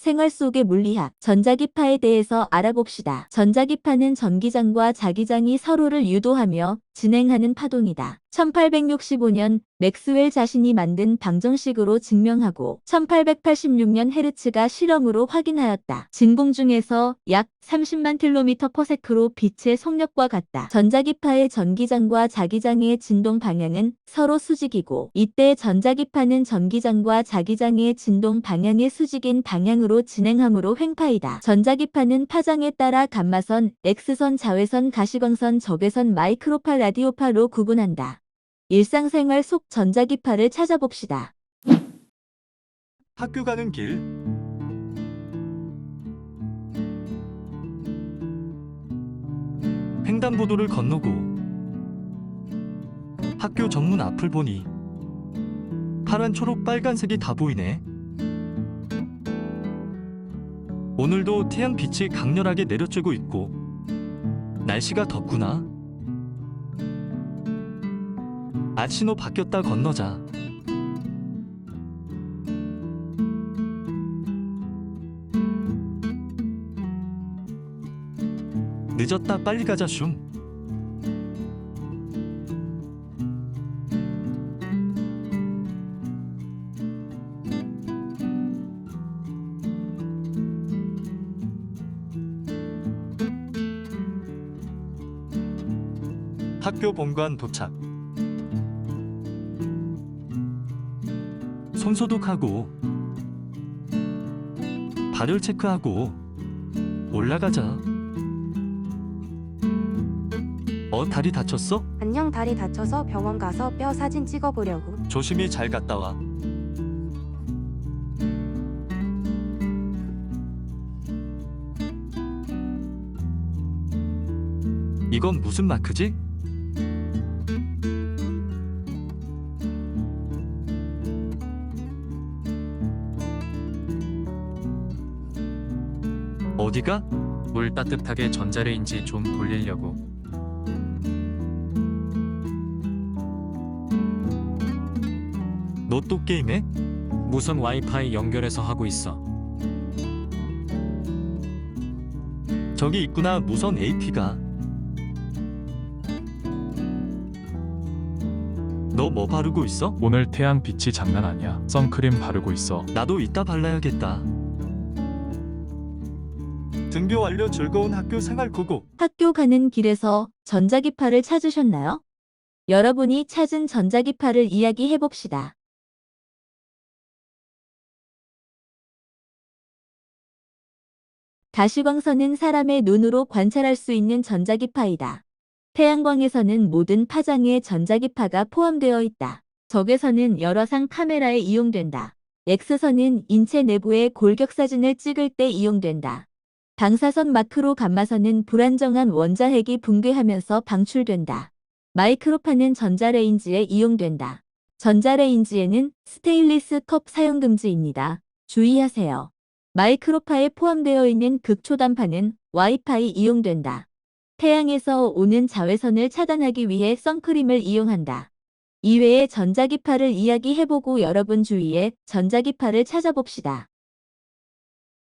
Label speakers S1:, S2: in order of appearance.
S1: 생활 속의 물리학, 전자기파에 대해서 알아봅시다. 전자기파는 전기장과 자기장이 서로를 유도하며 진행하는 파동이다. 1865년 맥스웰 자신이 만든 방정식으로 증명하고 1886년 헤르츠가 실험으로 확인하였다. 진공 중에서 약 30만 킬로미터 퍼세크로 빛의 속력과 같다. 전자기파의 전기장과 자기장의 진동 방향은 서로 수직이고 이때 전자기파는 전기장과 자기장의 진동 방향의 수직인 방향으로 진행하므로 횡파이다. 전자기파는 파장에 따라 감마선, X선, 자외선, 가시광선, 적외선, 마이크로파, 라디오파로 구분한다. 일상생활 속 전자기파를 찾아봅시다.
S2: 학교 가는 길. 횡단보도를 건너고 학교 정문 앞을 보니 파란 초록 빨간색이 다 보이네. 오늘도 태양 빛이 강렬하게 내려쬐고 있고 날씨가 덥구나 아 신호 바뀌었다 건너자. 늦었다 빨리 가자 슝 학교 본관 도착 손 소독하고 발열 체크하고 올라가자 어 다리 다쳤어?
S3: 안녕 다리 다쳐서 병원 가서 뼈 사진 찍어보려고.
S2: 조심히 잘 갔다 와. 이건 무슨 마크지? 어디가?
S4: 물 따뜻하게 전자레인지 좀 돌리려고.
S2: 너 또 게임해?
S4: 무선 와이파이 연결해서 하고 있어.
S2: 저기 있구나 무선 AP가. 너 뭐 바르고 있어?
S5: 오늘 태양 빛이 장난 아니야. 선크림 바르고 있어.
S2: 나도 이따 발라야겠다. 등교 완료 즐거운 학교 생활 고고.
S1: 학교 가는 길에서 전자기파를 찾으셨나요? 여러분이 찾은 전자기파를 이야기해 봅시다. 가시광선은 사람의 눈으로 관찰할 수 있는 전자기파이다. 태양광에서는 모든 파장에 전자기파가 포함되어 있다. 적외선은 여러 상 카메라에 이용된다. X선은 인체 내부의 골격 사진을 찍을 때 이용된다. 방사선 마크로 감마선은 불안정한 원자핵이 붕괴하면서 방출된다. 마이크로파는 전자레인지에 이용된다. 전자레인지에는 스테인리스 컵 사용 금지입니다. 주의하세요. 마이크로파에 포함되어 있는 극초단파는 와이파이 이용된다. 태양에서 오는 자외선을 차단하기 위해 선크림을 이용한다. 이외에 전자기파를 이야기해보고 여러분 주위에 전자기파를 찾아봅시다.